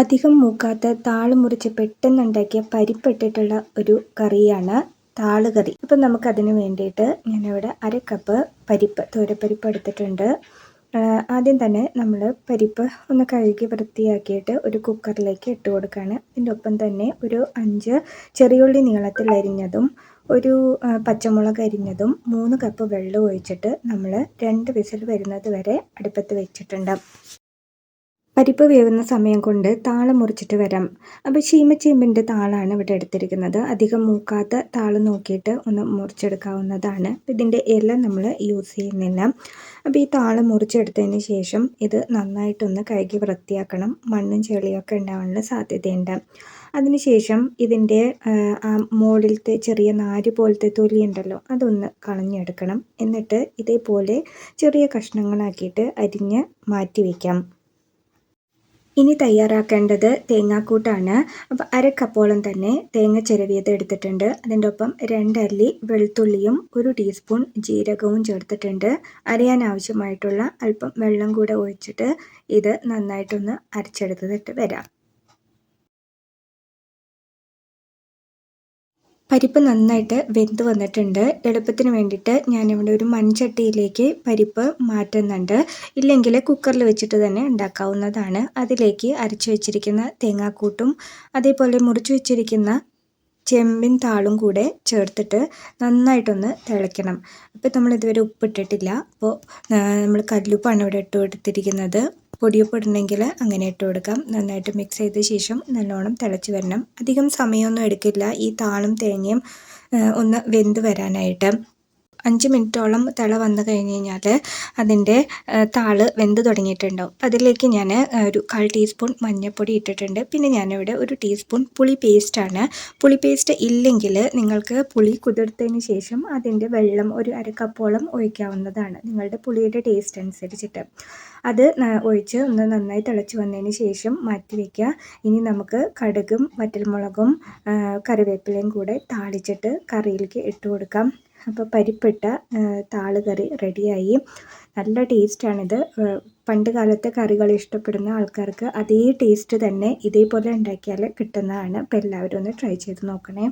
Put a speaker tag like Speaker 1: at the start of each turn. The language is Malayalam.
Speaker 1: അധികം മൂക്കാത്ത താൾ മുറിച്ച് പെട്ടെന്നുണ്ടാക്കിയ പരിപ്പിട്ടിട്ടുള്ള ഒരു കറിയാണ് താൾ കറി അപ്പം നമുക്കതിന് വേണ്ടിയിട്ട് ഞാനിവിടെ അര കപ്പ് പരിപ്പ് തോരപ്പരിപ്പ് എടുത്തിട്ടുണ്ട്. ആദ്യം തന്നെ നമ്മൾ പരിപ്പ് ഒന്ന് കഴുകി വൃത്തിയാക്കിയിട്ട് ഒരു കുക്കറിലേക്ക് ഇട്ട് കൊടുക്കുകയാണ് അതിന്റെ ഒപ്പം തന്നെ ഒരു അഞ്ച് ചെറിയുള്ളി നീളത്തിൽ അരിഞ്ഞതും ഒരു പച്ചമുളക് അരിഞ്ഞതും മൂന്ന് കപ്പ് വെള്ളം ഒഴിച്ചിട്ട് നമ്മൾ രണ്ട് വിസിൽ വരുന്നത് വരെ അടുപ്പത്ത് വെച്ചിട്ടുണ്ട്. പരിപ്പ് വേവുന്ന സമയം കൊണ്ട് താളം മുറിച്ചിട്ട് വരാം. അപ്പോൾ ചീമച്ചീമ്പിന്റെ താളാണ് ഇവിടെ എടുത്തിരിക്കുന്നത്. അധികം മൂക്കാത്ത താളം നോക്കിയിട്ട് ഒന്ന് മുറിച്ചെടുക്കാവുന്നതാണ്. ഇതിന്റെ ഇല നമ്മൾ യൂസ് ചെയ്യുന്നില്ല. അപ്പോൾ ഈ താളം മുറിച്ചെടുത്തതിന് ശേഷം ഇത് നന്നായിട്ടൊന്ന് കഴുകി വൃത്തിയാക്കണം. മണ്ണും ചെളിയൊക്കെ ഉണ്ടാവാനുള്ള സാധ്യതയുണ്ട്. അതിനുശേഷം ഇതിന്റെ ആ മുകളിലത്തെ ചെറിയ നാര് പോലത്തെ തൊലി ഉണ്ടല്ലോ അതൊന്ന് കളഞ്ഞെടുക്കണം. എന്നിട്ട് ഇതേപോലെ ചെറിയ കഷ്ണങ്ങളാക്കിയിട്ട് അരിഞ്ഞ് മാറ്റി വയ്ക്കാം ഇനി തയ്യാറാക്കേണ്ടത് തേങ്ങാക്കൂട്ടാണ്. അപ്പോൾ അര കപ്പോളം തന്നെ തേങ്ങ ചിരവിയത് എടുത്തിട്ടുണ്ട്. അതിന്റെ ഒപ്പം രണ്ടല്ലി വെളുത്തുള്ളിയും ഒരു ടീസ്പൂൺ ജീരകവും ചേർത്തിട്ടുണ്ട്. അരയാൻ ആവശ്യമായിട്ടുള്ള അല്പം വെള്ളം കൂടെ ഒഴിച്ചിട്ട് ഇത് നന്നായിട്ടൊന്ന് അരച്ചെടുത്തിട്ട് വരാം. പരിപ്പ് നന്നായിട്ട് വെന്ത് വന്നിട്ടുണ്ട്. എളുപ്പത്തിന് വേണ്ടിയിട്ട് ഞാനിവിടെ ഒരു മൺചട്ടിയിലേക്ക് പരിപ്പ് മാറ്റുന്നുണ്ട്. ഇല്ലെങ്കിൽ കുക്കറിൽ വെച്ചിട്ട് തന്നെ ഉണ്ടാക്കാവുന്നതാണ്. അതിലേക്ക് അരച്ചു വെച്ചിരിക്കുന്ന തേങ്ങാക്കൂട്ടും അതേപോലെ മുറിച്ചു വെച്ചിരിക്കുന്ന ചെമ്പിൻ താളും കൂടെ ചേർത്തിട്ട് നന്നായിട്ടൊന്ന് തിളയ്ക്കണം. അപ്പോൾ നമ്മൾ ഇതുവരെ ഉപ്പിട്ടിട്ടില്ല. അപ്പോൾ നമ്മൾ കല്ലുപ്പാണ് ഇവിടെ ഇട്ട് കൊടുത്തിരിക്കുന്നത്. പൊടിയുപ്പ് അങ്ങനെ ഇട്ട് കൊടുക്കാം. നന്നായിട്ട് മിക്സ് ചെയ്ത ശേഷം നല്ലോണം തിളച്ച് വരണം. അധികം സമയമൊന്നും എടുക്കില്ല. ഈ താളും തേങ്ങയും ഒന്ന് വെന്ത് വരാനായിട്ട്. അഞ്ച് മിനിറ്റോളം തിള വന്നു കഴിഞ്ഞ് കഴിഞ്ഞാൽ അതിന്റെ താൾ വെന്ത് തുടങ്ങിയിട്ടുണ്ടാവും. അതിലേക്ക് ഞാൻ ഒരു കാൽ ടീസ്പൂൺ മഞ്ഞൾപ്പൊടി ഇട്ടിട്ടുണ്ട്. പിന്നെ ഞാനിവിടെ ഒരു ടീസ്പൂൺ പുളി പേസ്റ്റാണ് പുളി പേസ്റ്റ് ഇല്ലെങ്കിൽ നിങ്ങൾക്ക് പുളി കുതിർത്തതിന് ശേഷം അതിന്റെ വെള്ളം ഒരു അരക്കപ്പോളം കപ്പോളം ഒഴിക്കാവുന്നതാണ് നിങ്ങളുടെ പുളിയുടെ ടേസ്റ്റ് അനുസരിച്ചിട്ട്. അത് ഒഴിച്ച് ഒന്ന് നന്നായി തിളച്ച് വന്നതിന് ശേഷം മാറ്റി വയ്ക്കുക ഇനി നമുക്ക് കടുകും വറ്റൽമുളകും കറിവേപ്പിലയും കൂടെ താളിച്ചിട്ട് കറിയിലേക്ക് ഇട്ട് കൊടുക്കാം. അപ്പോൾ പരിപ്പിട്ട താൾ കറി റെഡിയായി. നല്ല ടേസ്റ്റാണിത്. പണ്ട് കാലത്തെ കറികൾ ഇഷ്ടപ്പെടുന്ന ആൾക്കാർക്ക് അതേ ടേസ്റ്റ് തന്നെ ഇതേപോലെ ഉണ്ടാക്കിയാൽ കിട്ടുന്നതാണ്. അപ്പോൾ എല്ലാവരും ഒന്ന് ട്രൈ ചെയ്ത് നോക്കണേ.